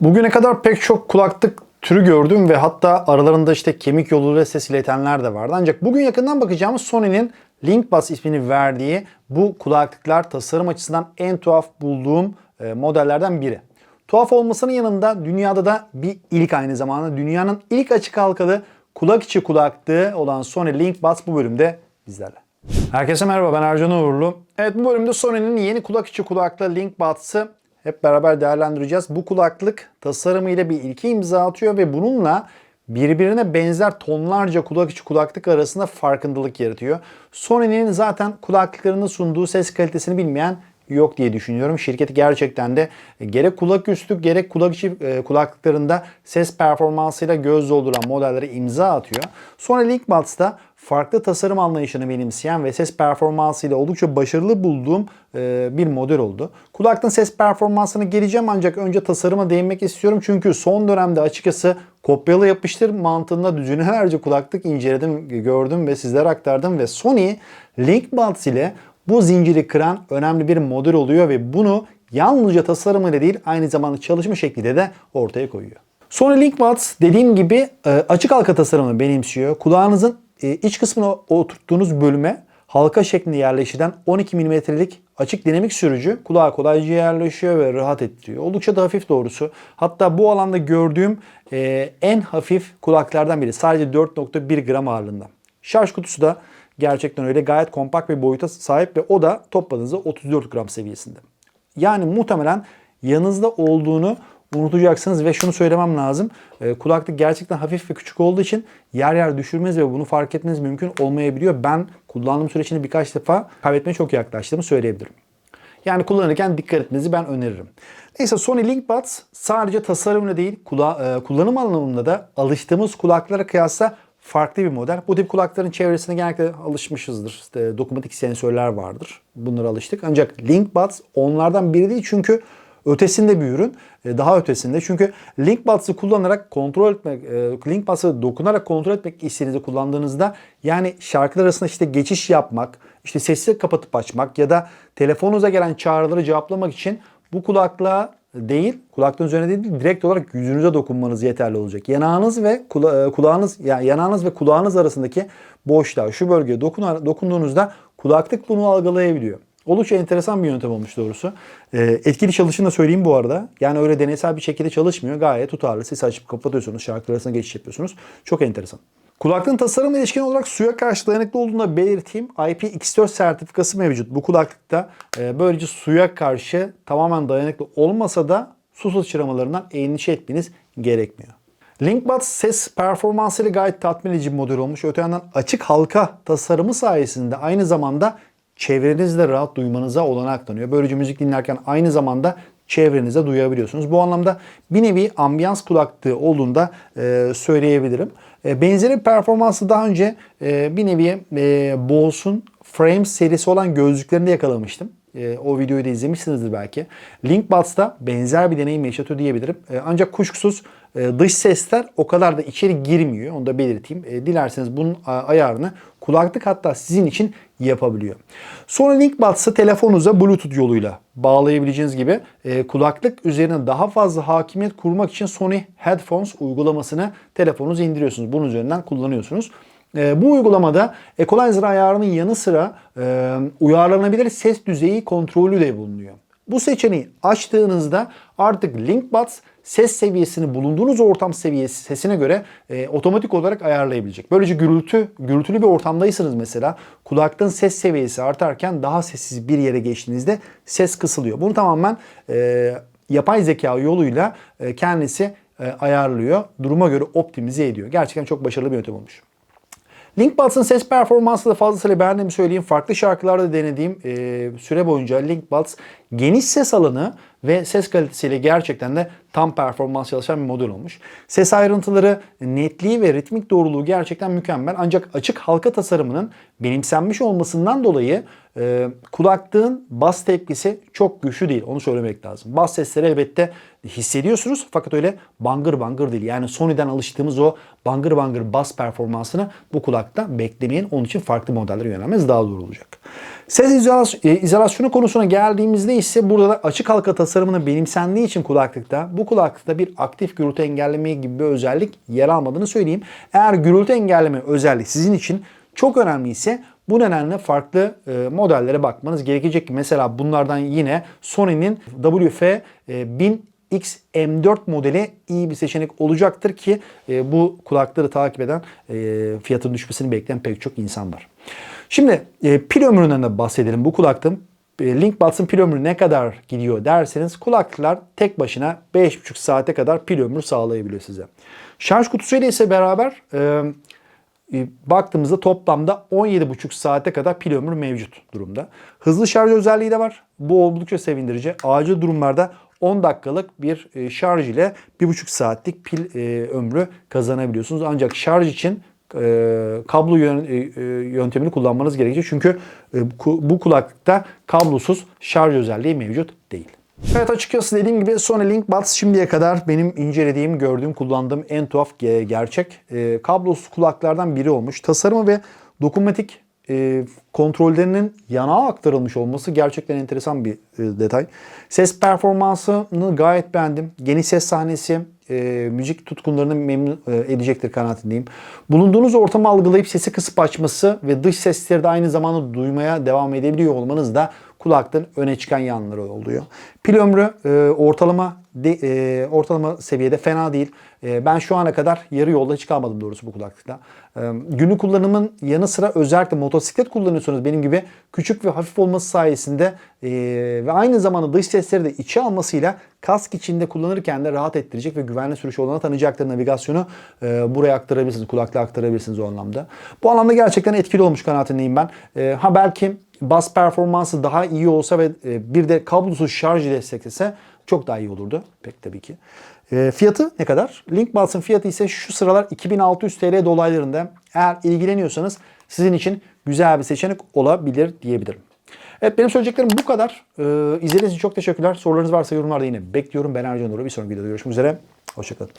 Bugüne kadar pek çok kulaklık türü gördüm ve hatta aralarında işte kemik yoluyla ses iletenler de vardı. Ancak bugün yakından bakacağımız Sony'nin Linkbuds ismini verdiği bu kulaklıklar tasarım açısından en tuhaf bulduğum e, modellerden biri. Tuhaf olmasının yanında dünyada da bir ilk aynı zamanda dünyanın ilk açık halkalı kulak içi kulaklığı olan Sony Linkbuds bu bölümde bizlerle. Herkese merhaba ben Ercan Uğurlu. Evet bu bölümde Sony'nin yeni kulak içi kulaklığı Linkbuds'ı hep beraber değerlendireceğiz. Bu kulaklık tasarımıyla bir ilki imza atıyor ve bununla birbirine benzer tonlarca kulak içi kulaklık arasında farkındalık yaratıyor. Sony'nin zaten kulaklıklarını sunduğu ses kalitesini bilmeyen yok diye düşünüyorum. Şirketi gerçekten de gerek kulak üstü gerek kulak içi e, kulaklıklarında ses performansıyla göz dolduran modellere imza atıyor. Sony Linkbuds'da farklı tasarım anlayışını benimseyen ve ses performansıyla oldukça başarılı bulduğum e, bir model oldu. Kulaklığın ses performansını geleceğim ancak önce tasarıma değinmek istiyorum. Çünkü son dönemde açıkçası kopyala yapıştır mantığında düzinelerce kulaklık inceledim, gördüm ve sizlere aktardım ve Sony Linkbuds ile bu zinciri kıran önemli bir model oluyor ve bunu yalnızca tasarımıyla değil aynı zamanda çalışma şekliyle de ortaya koyuyor. Sony Linkbuds dediğim gibi e, açık halka tasarımını benimsiyor. Kulağınızın e, iç kısmına oturttuğunuz bölüme halka şeklinde yerleştirilen 12 mm'lik açık dinamik sürücü kulağa kolayca yerleşiyor ve rahat ettiriyor. Oldukça da hafif doğrusu. Hatta bu alanda gördüğüm e, en hafif kulaklardan biri. Sadece 4.1 gram ağırlığında. Şarj kutusu da gerçekten öyle gayet kompakt bir boyuta sahip ve o da topladığınızda 34 gram seviyesinde. Yani muhtemelen yanınızda olduğunu unutacaksınız ve şunu söylemem lazım. E, kulaklık gerçekten hafif ve küçük olduğu için yer yer düşürmez ve bunu fark etmeniz mümkün olmayabiliyor. Ben kullandığım süre birkaç defa kaybetmeye çok yaklaştığımı söyleyebilirim. Yani kullanırken dikkat etmenizi ben öneririm. Neyse Sony Linkbuds sadece tasarımla değil kula- e, kullanım anlamında da alıştığımız kulaklara kıyasla farklı bir model. Bu tip kulakların çevresine genellikle alışmışızdır. İşte dokunmatik sensörler vardır. Bunlara alıştık. Ancak Linkbuds onlardan biri değil çünkü ötesinde bir ürün. E, Daha ötesinde. Çünkü Linkbuds'ı kullanarak kontrol etmek, e, Linkbuds'ı dokunarak kontrol etmek istediğinizde kullandığınızda yani şarkılar arasında işte geçiş yapmak, işte sesi kapatıp açmak ya da telefonunuza gelen çağrıları cevaplamak için bu kulaklığa değil, kulaklığın üzerine değil, direkt olarak yüzünüze dokunmanız yeterli olacak. Yanağınız ve kula- e, kulağınız, yani yanağınız ve kulağınız arasındaki boşluğa, şu bölgeye dokunar, dokunduğunuzda kulaklık bunu algılayabiliyor. Oldukça enteresan bir yöntem olmuş doğrusu. Ee, etkili çalışını da söyleyeyim bu arada. Yani öyle deneysel bir şekilde çalışmıyor. Gayet tutarlı. Ses açıp kapatıyorsunuz. Şarkılar arasında geçiş yapıyorsunuz. Çok enteresan. Kulaklığın tasarımı ilişkin olarak suya karşı dayanıklı olduğunu da belirteyim. IPX4 sertifikası mevcut bu kulaklıkta. Ee, böylece suya karşı tamamen dayanıklı olmasa da su sıçramalarından endişe etmeniz gerekmiyor. Linkbuds ses performansıyla gayet tatmin edici bir model olmuş. Öte yandan açık halka tasarımı sayesinde aynı zamanda çevrenizde rahat duymanıza olanak tanıyor. Böylece müzik dinlerken aynı zamanda çevrenize duyabiliyorsunuz. Bu anlamda bir nevi ambiyans kulaklığı olduğunda e, söyleyebilirim. E, benzeri performansı daha önce e, bir nevi e, Bose'un Frames serisi olan gözlüklerinde yakalamıştım. E, o videoyu da izlemişsinizdir belki. Linkbuds'ta benzer bir deneyim yaşatıyor diyebilirim. E, ancak kuşkusuz e, dış sesler o kadar da içeri girmiyor. Onu da belirteyim. E, dilerseniz bunun ayarını kulaklık hatta sizin için yapabiliyor. Sonra Linkbuds'ı telefonunuza Bluetooth yoluyla bağlayabileceğiniz gibi e, kulaklık üzerine daha fazla hakimiyet kurmak için Sony Headphones uygulamasını telefonunuza indiriyorsunuz. Bunun üzerinden kullanıyorsunuz. E, bu uygulamada equalizer ayarının yanı sıra e, uyarlanabilir ses düzeyi kontrolü de bulunuyor. Bu seçeneği açtığınızda artık Linkbuds ses seviyesini bulunduğunuz ortam seviyesi sesine göre e, otomatik olarak ayarlayabilecek. Böylece gürültü gürültülü bir ortamdaysanız mesela kulaklığın ses seviyesi artarken daha sessiz bir yere geçtiğinizde ses kısılıyor. Bunu tamamen e, yapay zeka yoluyla e, kendisi e, ayarlıyor. Duruma göre optimize ediyor. Gerçekten çok başarılı bir yöntem olmuş. Linkbuds'ın ses performansı da fazlasıyla beğendiğimi söyleyeyim. Farklı şarkılarda denediğim e, süre boyunca Linkbuds geniş ses alanı ve ses kalitesiyle gerçekten de tam performans çalışan bir model olmuş. Ses ayrıntıları, netliği ve ritmik doğruluğu gerçekten mükemmel. Ancak açık halka tasarımının benimsenmiş olmasından dolayı e, kulaklığın bas tepkisi çok güçlü değil. Onu söylemek lazım. Bas sesleri elbette hissediyorsunuz fakat öyle bangır bangır değil. Yani Sony'den alıştığımız o bangır bangır bas performansını bu kulakta beklemeyin. Onun için farklı modellere yönelmeniz daha doğru olacak. Ses e, izolasyonu konusuna geldiğimizde ise burada da açık halka tasarımını benimsendiği için kulaklıkta bu bu kulaklıkta bir aktif gürültü engelleme gibi bir özellik yer almadığını söyleyeyim. Eğer gürültü engelleme özelliği sizin için çok önemli ise bu nedenle farklı e, modellere bakmanız gerekecek. Mesela bunlardan yine Sony'nin WF e, 1000 XM4 modeli iyi bir seçenek olacaktır ki e, bu kulakları takip eden e, fiyatın düşmesini bekleyen pek çok insan var. Şimdi e, pil ömründen de bahsedelim. Bu kulaklığın e, Linkbuds'ın pil ömrü ne kadar gidiyor derseniz kulaklıklar tek başına 5,5 saate kadar pil ömrü sağlayabiliyor size. Şarj kutusuyla ise beraber e, e, baktığımızda toplamda 17,5 saate kadar pil ömrü mevcut durumda. Hızlı şarj özelliği de var. Bu oldukça sevindirici. Acil durumlarda 10 dakikalık bir e, şarj ile 1,5 saatlik pil ömrü kazanabiliyorsunuz. Ancak şarj için e, kablo e, e, yöntemini kullanmanız gerekecek. Çünkü e, bu kulaklıkta kablosuz şarj özelliği mevcut değil. Evet açıkçası dediğim gibi Sony Linkbuds şimdiye kadar benim incelediğim, gördüğüm, kullandığım en tuhaf ge- gerçek kablosuz kulaklardan biri olmuş. Tasarımı ve dokunmatik e, kontrollerinin yanağa aktarılmış olması gerçekten enteresan bir e, detay. Ses performansını gayet beğendim. Geniş ses sahnesi, e, müzik tutkunlarını memnun e, edecektir kanaatindeyim. Bulunduğunuz ortamı algılayıp sesi kısıp açması ve dış sesleri de aynı zamanda duymaya devam edebiliyor olmanız da kulaklığın öne çıkan yanları oluyor. Pil ömrü e, ortalama de, e, ortalama seviyede fena değil. E, ben şu ana kadar yarı yolda hiç kalmadım doğrusu bu kulaklıkla. E, günlük kullanımın yanı sıra özellikle motosiklet kullanıyorsanız benim gibi küçük ve hafif olması sayesinde e, ve aynı zamanda dış sesleri de içe almasıyla kask içinde kullanırken de rahat ettirecek ve güvenli sürüş olana tanıyacaktır navigasyonu e, buraya aktarabilirsiniz, kulaklığa aktarabilirsiniz o anlamda. Bu anlamda gerçekten etkili olmuş kanaatindeyim ben. E, ha belki bas performansı daha iyi olsa ve e, bir de kablosuz şarj desteklese çok daha iyi olurdu. Pek tabii ki. E, fiyatı ne kadar? Linkbuds'ın fiyatı ise şu sıralar 2600 TL dolaylarında. Eğer ilgileniyorsanız sizin için güzel bir seçenek olabilir diyebilirim. Evet benim söyleyeceklerim bu kadar. Ee, izlediğiniz için çok teşekkürler. Sorularınız varsa yorumlarda yine bekliyorum. Ben Ercan Uğur. Bir sonraki videoda görüşmek üzere. Hoşçakalın.